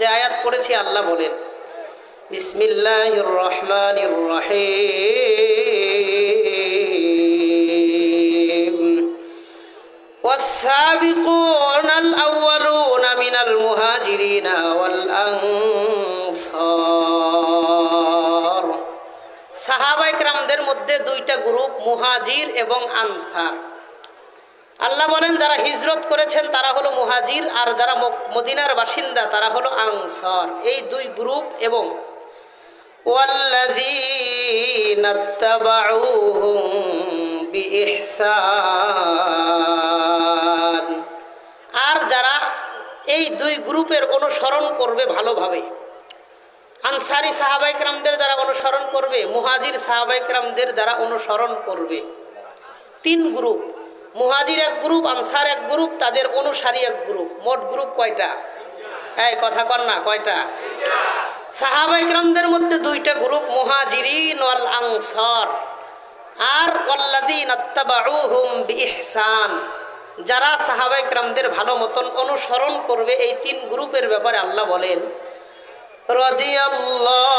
যে আয়াত পড়েছি, আল্লাহ বলেন বিসমিল্লাহ রহমান রহিম। والسابقون الأولون من المهاجرين والأنصار সাহাবাইকরামদের মধ্যে দুইটা গ্রুপ, মুহাজির এবং আনসার। আল্লাহ বলেন, যারা হিজরত করেছেন তারা হলো মুহাজির, আর যারা মদিনার বাসিন্দা তারা হলো আংসর এই দুই গ্রুপ এবং আর যারা এই দুই গ্রুপের অনুসরণ করবে ভালোভাবে। আনসারি সাহাবাইকরামদের যারা অনুসরণ করবে, মুহাজির সাহাবাইকরামদের যারা অনুসরণ করবে। তিন গ্রুপ। মুহাজির এক গ্রুপ, আনসার এক গ্রুপ, তাদের অনুসারী এক গ্রুপ। মোট গ্রুপ কয়টা? এই, কথা কর না, কয়টা? সাহাবাইকরামদের মধ্যে দুইটা গ্রুপ, মুহাজিরিন ওয়াল আনসার। আর ওয়াল্লাযীন আত্তাবাউহুম বিইহসান। যারা সাহাবাইকরামদের ভালো মতন অনুসরণ করবে, এই তিন গ্রুপের ব্যাপারে আল্লাহ বলেন, রাদিয়াল্লাহু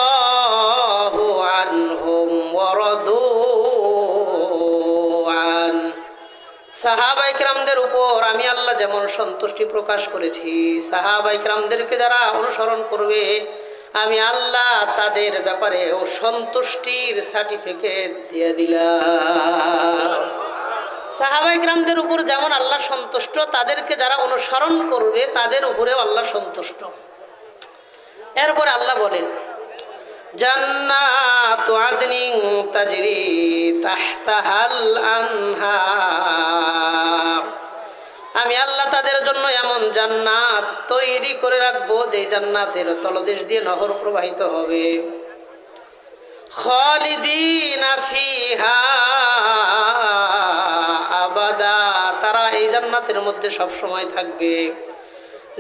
সাহাবাইকরামদের উপর আমি আল্লাহ যেমন সন্তুষ্টি প্রকাশ করেছি, সাহাবাইকরামদেরকে যারা অনুসরণ করবে, আমি আল্লাহ তাদের ব্যাপারে ও সন্তুষ্টির সার্টিফিকেট দিয়ে দিলাম। সাহাবাইকরামদের উপর যেমন আল্লাহ সন্তুষ্ট, তাদেরকে যারা অনুসরণ করবে, তাদের উপরেও আল্লাহ সন্তুষ্ট। এরপর আল্লাহ বলেন, জান্নাত আদনিন তাজরি তাদের জন্য এমন জান্নাত তৈরি করে রাখব যে জান্নাতের তলদেশ দিয়ে নহর প্রবাহিত হবে। আবাদা, তারা এই জান্নাতের মধ্যে সব সময় থাকবে।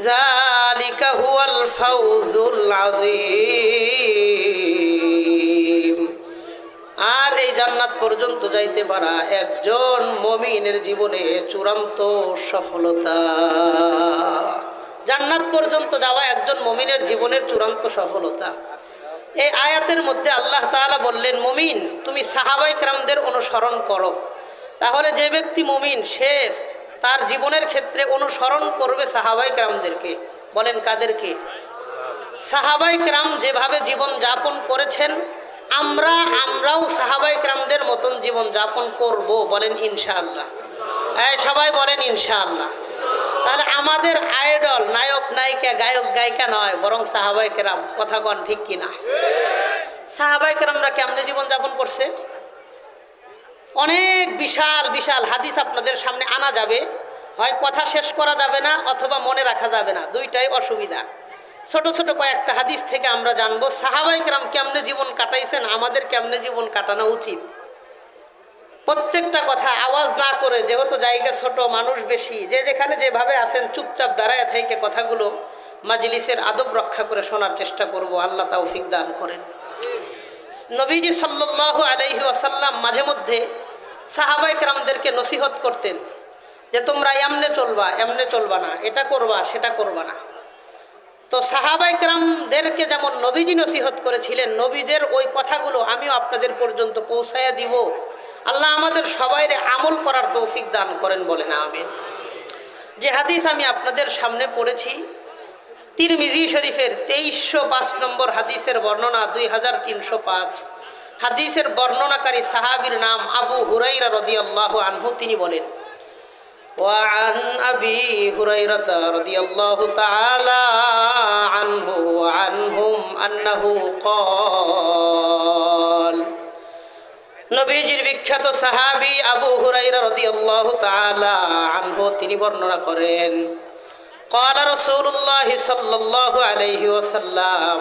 জালিকা হুয়াল ফাউজুল পর্যন্ত যাইতে পারা একজন মমিনের জীবনে চূড়ান্ত সফলতা। জান্নাত পর্যন্ত যাওয়া একজন মমিনের জীবনের চূড়ান্ত সফলতা। এই আয়াতের মধ্যে আল্লাহ তাআলা বললেন, মমিন, তুমি সাহাবাই ক্রামদের অনুসরণ করো। তাহলে যে ব্যক্তি মমিন, সে তার জীবনের ক্ষেত্রে অনুসরণ করবে সাহাবাই ক্রামদেরকে। বলেন কাদেরকে? সাহাবাই ক্রাম যেভাবে জীবন যাপন করেছেন আমরা, আমরাও সাহাবাই ক্রামদের মতন জীবন যাপন করব, বলেন ইনশাআল্লাহ। সবাই বলেন ইনশাআল্লাহ। তাহলে আমাদের আইডল, নায়ক, নায়িকা, গায়ক, গায়িকা নয়, বরং সাহাবাই কেরাম, কথা কন ঠিক কিনা? সাহাবাই কেরামরা কেমনে জীবন যাপন করছে? অনেক বিশাল বিশাল হাদিস আপনাদের সামনে আনা যাবে। হয় কথা শেষ করা যাবে না, অথবা মনে রাখা যাবে না, দুইটাই অসুবিধা। ছোট ছোট কয়েকটা হাদিস থেকে আমরা জানব, সাহাবাই কেরাম কেমনে জীবন কাটাইছেন, আমাদের কেমনে জীবন কাটানো উচিত? প্রত্যেকটা কথা আওয়াজ না করে, যেহেতু জায়গা ছোট, মানুষ বেশি, যে যেখানে যেভাবে আছেন, চুপচাপ দাঁড়ায় থেকে কথাগুলো মাজলিসের আদব রক্ষা করে শোনার চেষ্টা করব, আল্লাহ তৌফিক দান করেন। নবীজি সাল্লাহ আলহি আসাল্লাম মাঝে মধ্যে সাহাবাই কেরামদেরকে নসিহত করতেন যে তোমরা এমনে চলবা এমনে চলবা না, এটা করবা, সেটা করবা না। তো সাহাবাই কেরামদেরকে যেমন নবীজি নসিহত করেছিলেন, নবীদের ওই কথাগুলো আমিও আপনাদের পর্যন্ত পৌঁছাইয়া দিব। আল্লাহ আমাদের সবাইরে আমল করার তৌফিক দান করেন বলে না আমি যে হাদিস আমি আপনাদের সামনে পড়েছি, তিরমিজি শরীফের তেইশশো পাঁচ নম্বর হাদিসের বর্ণনা দুই হাজার তিনশো পাঁচ। হাদিসের বর্ণনাকারী সাহাবির নাম আবু হুরাইরা রদি আল্লাহ আনহু, তিনি বলেন وعن أبي هريرة رضي الله تعالى عنه وعنهم أنه قال নবীজির বিখ্যাত সাহাবি আবু হুরাইরা রাদিয়াল্লাহু তাআলা আনহু তিনি বর্ণনা করেন قال رسول الله صلى الله عليه وسلم